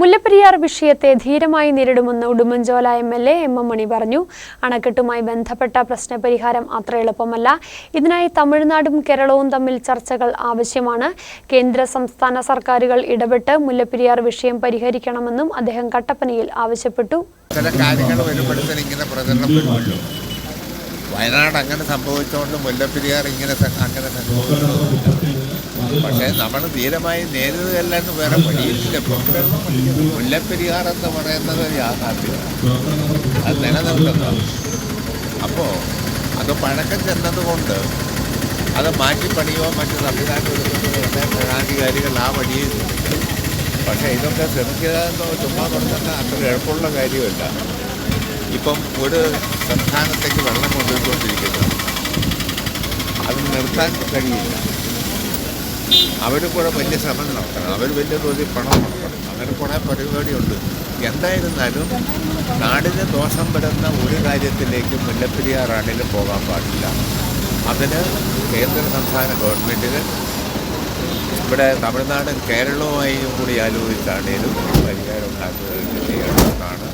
മുല്ലപ്പെരിയാർ വിഷയത്തെ ധീരമായി നേരിടുമെന്ന് Udumbanchola M L A M M Mani പറഞ്ഞു. അണക്കെട്ടുമായി ബന്ധപ്പെട്ട പ്രശ്നപരിഹാരം അത്ര എളുപ്പമല്ല. ഇതിനായി തമിഴ്നാടും കേരളവും തമ്മിൽ ചർച്ചകൾ ആവശ്യമാണ്. കേന്ദ്ര സംസ്ഥാന സർക്കാരുകൾ ഇടപെട്ട് മുല്ലപ്പെരിയാർ വിഷയം പരിഹരിക്കണമെന്നും അദ്ദേഹം കട്ടപ്പനയിൽ ആവശ്യപ്പെട്ടു. വയനാട് അങ്ങനെ സംഭവിച്ചുകൊണ്ട് മുല്ലപ്പെരിയാർ ഇങ്ങനെ അങ്ങനെ സംഭവിച്ചു. പക്ഷേ നമ്മൾ ധീരമായി നേരിടുകയല്ലാണ്ട് വേറെ വഴിയില്ല മുല്ലപ്പെരിയാർ എന്ന് പറയുന്നത് ഒരു യാഥാർത്ഥ്യമാണ്. അത് നിലനിൽക്കുന്നതാണ് അപ്പോൾ അത് പഴക്കം ചെന്നതുകൊണ്ട് അത് മാറ്റിപ്പണിയോ മറ്റു സംവിധാനം എടുക്കുന്നതോ ആ വഴിയിൽ പക്ഷേ ഇതൊക്കെ ശ്രമിക്കുക എന്നോ ചുമ്മാ കൊടുക്കുന്ന അത്ര എളുപ്പമുള്ള കാര്യമല്ല. ഇപ്പം ഒരു സംസ്ഥാനത്തേക്ക് വെള്ളം കൊണ്ടുപോയിക്കൊണ്ടിരിക്കുന്നു. അത് നിർത്താൻ കഴിയില്ല. അവർ കൂടെ വലിയ ശ്രമം നടത്തണം. അവർ വലിയ തോതിൽ പണം മുടക്കണം അങ്ങനെ കുറേ പരിപാടിയുണ്ട്. എന്തായിരുന്നാലും നാടിന് ദോഷം വരുന്ന ഒരു കാര്യത്തിലേക്ക് മുല്ലപ്പെരിയാറാണേലും പോകാൻ പാടില്ല. അതിന് കേന്ദ്ര സംസ്ഥാന ഗവൺമെന്റുകൾ ഇവിടെ തമിഴ്നാടും കേരളവുമായും കൂടി ആലോചിച്ചാണേലും പരിഹാരം ഉണ്ടാക്കുക ചെയ്യണമെന്നാണ്